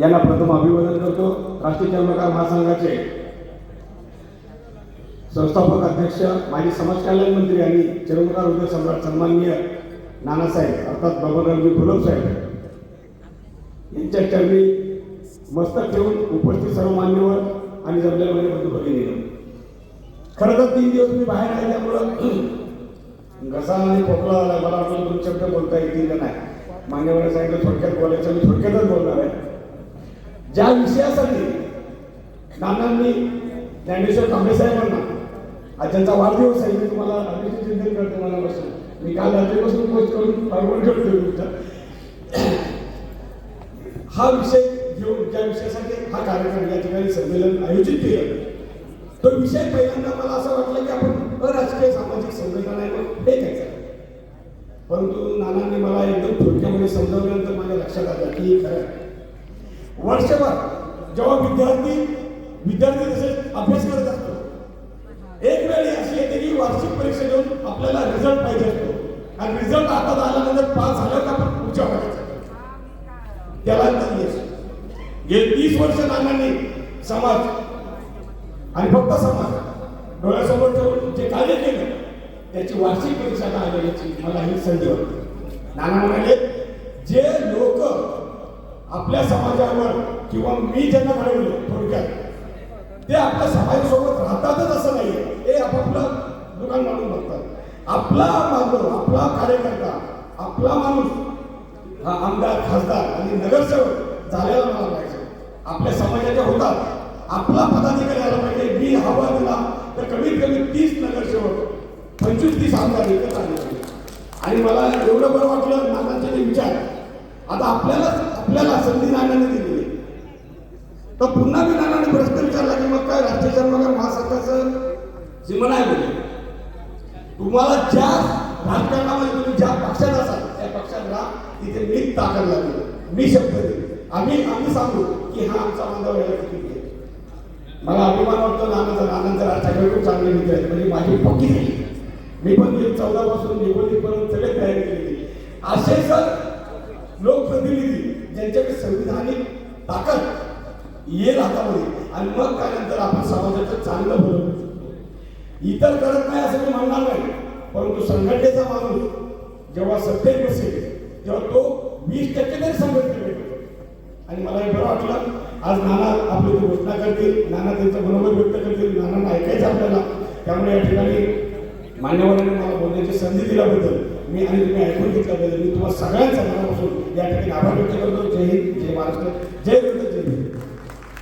यांना प्रथम अभिवादन करतो. राष्ट्रीय चर्मकार महासंघाचे संस्थापक अध्यक्ष माजी समाज कल्याण मंत्री आणि चर्मकार उद्योग सम्राट सन्माननीय नानासाहेब अर्थात बाबारावजी गुलाब साहेब यांच्या चरणी मस्तक ठेवून उपस्थित सर्व मान्यवर आणि जमल्यामध्ये बंधू भगिनी खरं तर तीन दिवस मी बाहेर आहे त्यामुळं घसा आणि खोकला आला मला वाटलं दोन शब्द बोलता येतील का नाही? मान्यवर सांगितलं थोडक्यात बोलायचं मी थोडक्यातच बोलणार आहे. ज्या विषयासाठी नानांनी ज्ञानेश्वर कांबळे साहेबांना आज ज्यांचा वाढदिवस आहे मी तुम्हाला अभिषेक चिंतन करतो मला बसून मी काल रात्रीपासून पोस्ट करून फॉरवर्ड करतो तुमचा. हा विषय घेऊन ज्या विषयासाठी हा कार्यक्रम या ठिकाणी संमेलन आयोजित केलं तो विषय पहिल्यांदा मला असं वाटलं की आपण अराजकीय सामाजिक संघटना हे घ्यायचं. परंतु नानांनी मला एकदम थोडक्यामध्ये समजावल्यानंतर माझ्या लक्षात आलं की खरं वर्षभर जेव्हा विद्यार्थी विद्यार्थी तसेच अभ्यास करत असतो एक वेळ अशी येते की वार्षिक परीक्षा देऊन आपल्याला रिझल्ट पाहिजे असतो. आणि रिझल्ट आता आल्यानंतर पास झालं का आपण पुढच्या वर्गात त्याला नाही गेले तीस वर्ष नानांनी समाज आणि फक्त समाज डोळ्यासमोर ठेवून जे कार्य केलं त्याची वार्षिक परीक्षा आलेल्याची मला ही संधी होती. नाना म्हणाले जे लोक आपल्या समाजावर किंवा मी ज्यांना घडवलं थोडक्यात ते आपल्या समाजासोबत राहतातच असं नाही हे आपापलं दुकान मांडून बघतात. आपला माणूस आपला कार्यकर्ता आपला माणूस हा आमदार खासदार आणि नगरसेवक झालेला मला पाहिजे. आपल्या समाजाच्या होतात. आपला पदाधिकारी आला पाहिजे. मी हवा दिला तर कमीत कमी तीस नगरसेवक पंचवीस तीस आमदार एकत्र आले पाहिजे. आणि मला एवढं बरं वाटलं नानांचे विचार आता आपल्यालाच आपल्याला संधी नानाने दिलेली आहे. तर पुन्हा मी प्रश्न विचारला की मग काय राष्ट्रीय जन्मगार महासंघाचं? सीमा नाही बोलले. तुम्हाला ज्या राजकारणामध्ये तुम्ही ज्या पक्षात असाल त्या पक्षाला तिथे मी ताकद लागली मी शब्द देईन आम्ही आम्ही सांगू की हा आमचा बांधव याला किती आहे. मला अभिमान वाटतो नानाचा नानांचा राजकारणी खूप चांगले मित्र आहेत म्हणजे माझी पक्की झाली. मी पण चौदा पासून सगळे तयारी केली असे जर लोकप्रतिनिधी ज्यांच्याकडे संविधानिक ताकद येईल हातामध्ये आणि मग त्यानंतर आपण समाजाचं चांगलं बोलू. इतर करत नाही असं मी म्हणणार नाही परंतु संघटनेचा माणूस जेव्हा सत्तेत बसेल तेव्हा तो वीस टक्के तरी संघटने आणि मला हे बरं वाटलं. आज नाना आपली घोषणा करतील नाना त्यांचं मनोबल व्यक्त करतील नानांना ऐकायचं आपल्याला. त्यामुळे या ठिकाणी मान्यवरांनी मला बोलण्याची संधी दिल्याबद्दल मी आणि तुम्ही ऐकून घेतल्याबद्दल मी तुम्हाला सगळ्यांचा मनापासून या ठिकाणी आभार व्यक्त करतो. जय हिंद जय महाराष्ट्र जय